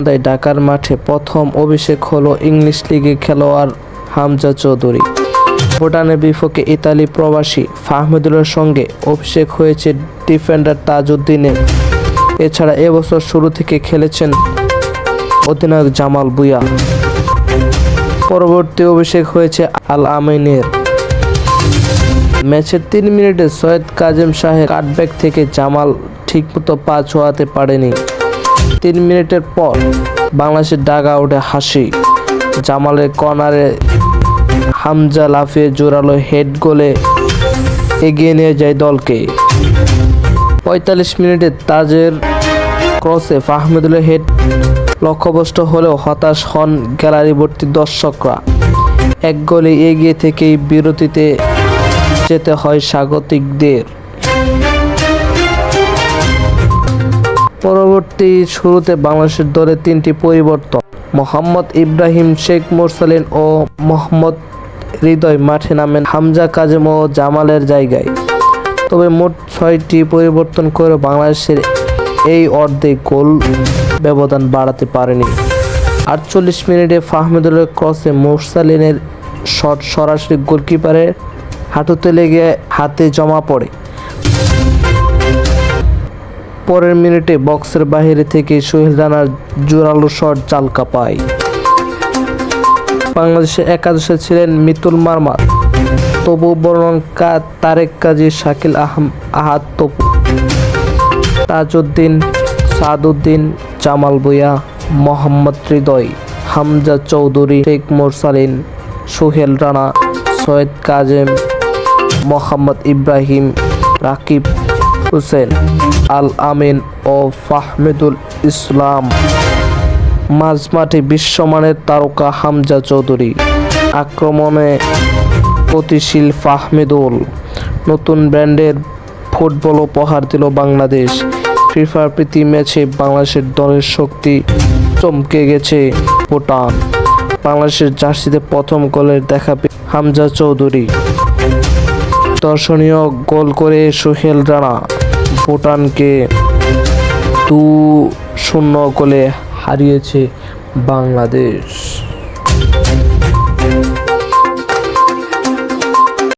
তাই ঢাকার মাঠে প্রথম অভিষেক হলো ইংলিশ লিগে খেলোয়াড় হামজা চৌধুরী। ভুটানের বিপক্ষে ইতালি প্রবাসী ফাহমিদুলের সঙ্গে অভিষেক হয়েছে ডিফেন্ডার তাজউদ্দিনের এছাড়া এবছর শুরু থেকে খেলেছেন অধিনায়ক জামাল বুয়া পরবর্তী অভিষেক হয়েছে আল আমিনের। ম্যাচের তিন মিনিটে সৈয়দ কাজেম শাহের কাটব্যাক থেকে জামাল ঠিকমতো পা ছোঁয়াতে পারেনি। তিন মিনিটের পর বাংলাদেশের ডাগা আউটে হাসি। জামালের কর্নারে হামজা লাফিয়ে জোরালো হেড গোলে এগিয়ে নিয়ে যায় দলকে। পঁয়তাল্লিশ মিনিটে তাজের ক্রসে ফাহমিদুলের হেড লক্ষ্যভ্রষ্ট হলেও হতাশ হন গ্যালারি ভর্তি দর্শকরা। এক গোলে এগিয়ে থেকেই বিরতিতে যেতে হয় স্বাগতিকদের। পরবর্তী শুরুতে বাংলাদেশের দলে তিনটি পরিবর্তন। মোহাম্মদ ইব্রাহিম, শেখ মোরসালিন ও মোহাম্মদ হৃদয় মাঠে নামেন হামজা, কাজেম ও জামালের জায়গায়। তবে মোট ছয়টি পরিবর্তন করে বাংলাদেশের এই অর্ধেক গোল ব্যবধান বাড়াতে পারেনি। আটচল্লিশ মিনিটে ফাহমিদুলের ক্রসে মোরসালিনের শট সরাসরি গোলকিপারের হাঁটুতে লেগে হাতে জমা পড়ে। পরের মিনিটে বক্সের বাইরে থেকে সোহেল রানার জোরালো শট চালকা পায়। বাংলাদেশের একাদশে ছিলেন মিতুল মারমার। তবু বর্ণন কা তারেক কাজী শাকিল আহম আহাদ তপু। তাজউদ্দিন, সাদউদ্দিন, জামাল বুয়া মোহাম্মদ হৃদয়, হামজা চৌধুরী, শেখ মোরসালিন, সোহেল রানা, সৈয়দ কাজেম, মোহাম্মদ ইব্রাহিম, রাকিব হোসেন আল আমিন ও ফাহমিদুল ইসলাম। মাঝমাঠে বিশ্বমানের তারকা হামজা চৌধুরী। আক্রমণে গতিশীল ফাহমিদুল। নতুন ব্র্যান্ডের ফুটবল উপহার দিল বাংলাদেশ। ফিফার প্রীতি ম্যাচে বাংলাদেশের দলের শক্তি চমকে গেছে ভুটান। বাংলাদেশের জার্সিতে প্রথম গোলের দেখা হামজা চৌধুরী। দর্শনীয় গোল করে সোহেল রানা। ভুটানকে দু শূন্য গোলে হারিয়েছে বাংলাদেশ।